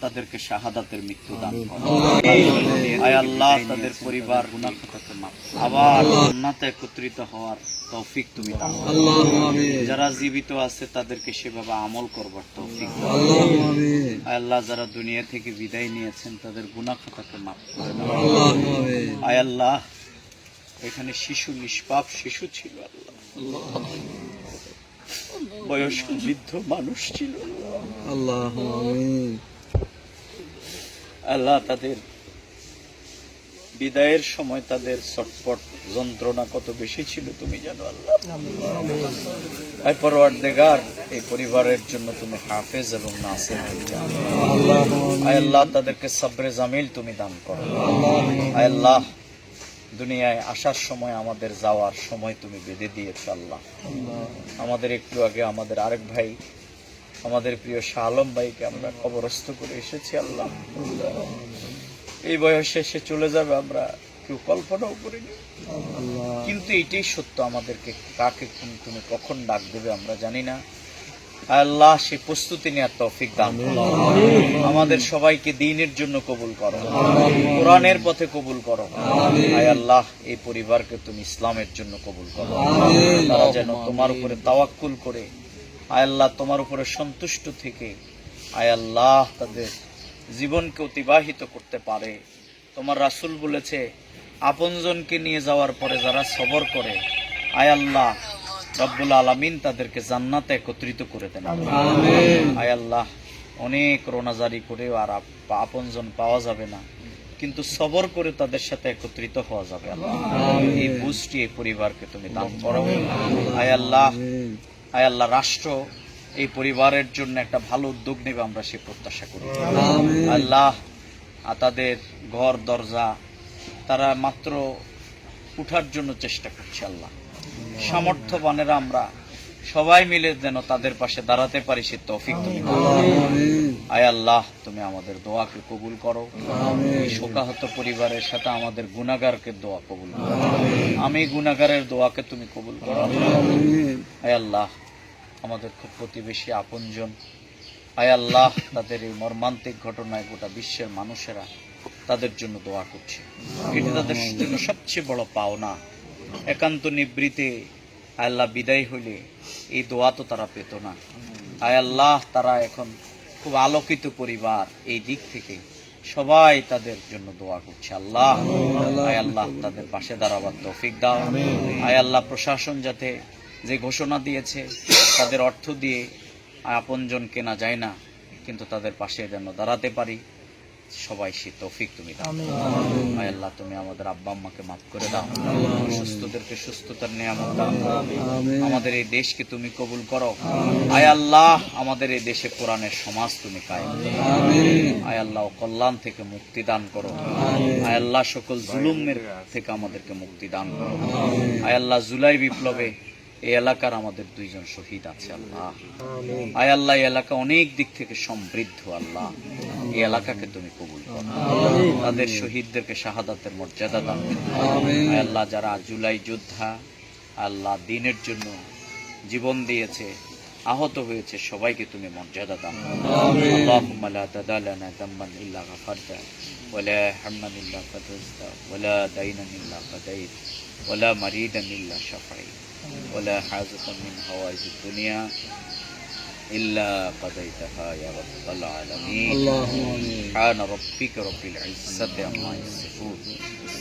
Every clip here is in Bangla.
তাদেরকে শাহাদাতের মৃত্যু দান তাদের পরিবার আবার একত্রিত হওয়ার তৌফিক তুমি যারা জীবিত আছে তাদেরকে সেভাবে আমল করবার তৌফিক আয় আল্লাহ যারা দুনিয়া থেকে বিদায় নিয়েছেন তাদের গুণাক্ষতাকে মাপ করে আয় আল্লাহ, এখানে শিশু নিষ্পাপ শিশু ছিল আল্লাহ। বয়স্ক বৃদ্ধ মানুষ ছিল আল্লাহ। আল্লাহ আল্লাহ তাদের বিদায়ের সময় তাদের ছটপট যন্ত্রণা কত বেশি ছিল তুমি জানো আল্লাহ? এই পরিবারের জন্য তুমি হাফেজ এবং নাসের। আয় আল্লাহ তাদেরকে সাবরে জামিল তুমি দান করো। আয় আল্লাহ দুনিয়ায় আসার সময় আমাদের যাওয়ার সময় তুমি বেঁধে দিয়েছ আল্লাহ। আমাদের একটু আগে আমাদের আরেক ভাই আমাদের প্রিয় শাহ আলম ভাইকে আমরা কবরস্থ করে এসেছি, আল্লাহ। এই বয়সে সে চলে যাবে, আমরা কেউ কল্পনাও করিনি। কিন্তু এটাই সত্য, আমাদেরকে কাকে কোন তুমি কখন ডাক দেবে আমরা জানি না। আল্লাহ সে প্রস্তুতি নেওয়ার তৌফিক দান আমাদের সবাইকে দিনের জন্য কবুল করো। কোরআনের পথে কবুল করো। আয় আল্লাহ, এই পরিবারকে তুমি ইসলামের জন্য কবুল করো। তারা যেন তোমার উপরে তাওয়াক্কুল করে আল্লাহ তোমার উপরে সন্তুষ্ট থেকে। আয় আল্লাহ তাদের জীবনকে অতিবাহিত করতে পারে। তোমার রাসূল বলেছে আপনজনকে নিয়ে যাওয়ার পরে যারা সবর করে আয় আল্লাহ রব্বুল আলামিন তাদেরকে জান্নাতে একত্রিত করে দেন। আয় আল্লাহ অনেক রোনাজারি করেও আর আপ- আপনজন পাওয়া যাবে না। কিন্তু সবর করে তাদের সাথে একত্রিত হওয়া যাবে আল্লাহ। এই বুঝটি এই পরিবারকে তুমি দান করো। আয় আল্লাহ আয় আল্লাহ রাষ্ট্র এই পরিবারের জন্য একটা ভালো উদ্যোগ নেবে আমরা সে প্রত্যাশা করি। আল্লাহ আর তাদের ঘর দরজা তারা মাত্র উঠার জন্য চেষ্টা করছে আল্লাহ। সামর্থ্যবানেরা আমরা সবাই মিলে যেন তাদের পাশে দাঁড়াতে পারি সে তৌফিক তুমি। আয় আল্লাহ তুমি আমাদের দোয়াকে কবুল করো। এই শোকাহত পরিবারের সাথে আমাদের গুনাগারকে দোয়া কবুল করো। আমি গুনাগারের দোয়াকে তুমি কবুল করো। আয় আল্লাহ আমাদের খুব প্রতিবেশী আপনজন। আয় আল্লাহ তাদের এই মর্মান্তিক ঘটনায় গোটা বিশ্বের মানুষেরা তাদের জন্য দোয়া করছে। এটি তাদের জন্য সবচেয়ে বড় পাওনা। একান্ত নিবৃতে আয় আল্লাহ বিদায় হইলে এই দোয়া তো তারা পেত না। আয় আল্লাহ তারা এখন খুব আলোকিত পরিবার এই দিক থেকে। সবাই তাদের জন্য দোয়া করছে আল্লাহ। আয় আল্লাহ তাদের পাশে দাঁড়াবার তৌফিক দাও। আয় আল্লাহ প্রশাসন যাতে যে ঘোষণা দিয়েছে তাদের অর্থ দিয়ে আপনজন কেনা যায় না কিন্তু তাদের পাশে যেন দাঁড়াতে পারি। সবাই সে তৌফিক তুমি দাও। আয় আল্লাহ তুমি আমাদের আব্বা আম্মাকে মাফ করে দাও। সুস্থদেরকে সুস্থতার নিয়ামত দাও। আমাদের এই দেশকে তুমি কবুল করো। আয় আল্লাহ আমাদের এই দেশে কোরআনের সমাজ তুমি কায়েম আয় আল্লাহ কল্যাণ থেকে মুক্তি দান করো। আয় আল্লাহ সকল জুলুমের থেকে আমাদেরকে মুক্তি দান করো। আয় আল্লাহ জুলাই বিপ্লবে এই এলাকার আমাদের দুইজন শহীদ আছে আল্লাহ। আয় আল্লাহ এই এলাকা অনেক দিক থেকে সমৃদ্ধ আল্লাহ। এই এলাকাকে তুমি কবুল করো তাদের শহীদদেরকে শাহাদাতের মর্যাদা দান করো আয় আল্লাহ যারা জুলাই যোদ্ধা আল্লাহ দিনের জন্য জীবন দিয়েছে আহত হয়েছে সবাইকে তুমি মর্যাদা দান করো اللهم لا تدع لنا ذنبا الا غفرته ولا هما الا فرجته ولا دينا الا قضيت ولا مريدا الا شفيت ولا حاجة من حوائج الدنيا إلا قضيتها يا رب العالمين. اللهم سبحان ربك رب العزة عما يصفون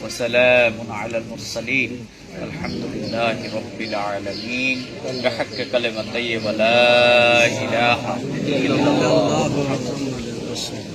وسلام على المرسلين. الحمد لله رب العالمين. بحق كلمة طيبة لا إله إلا الله. محمد رسول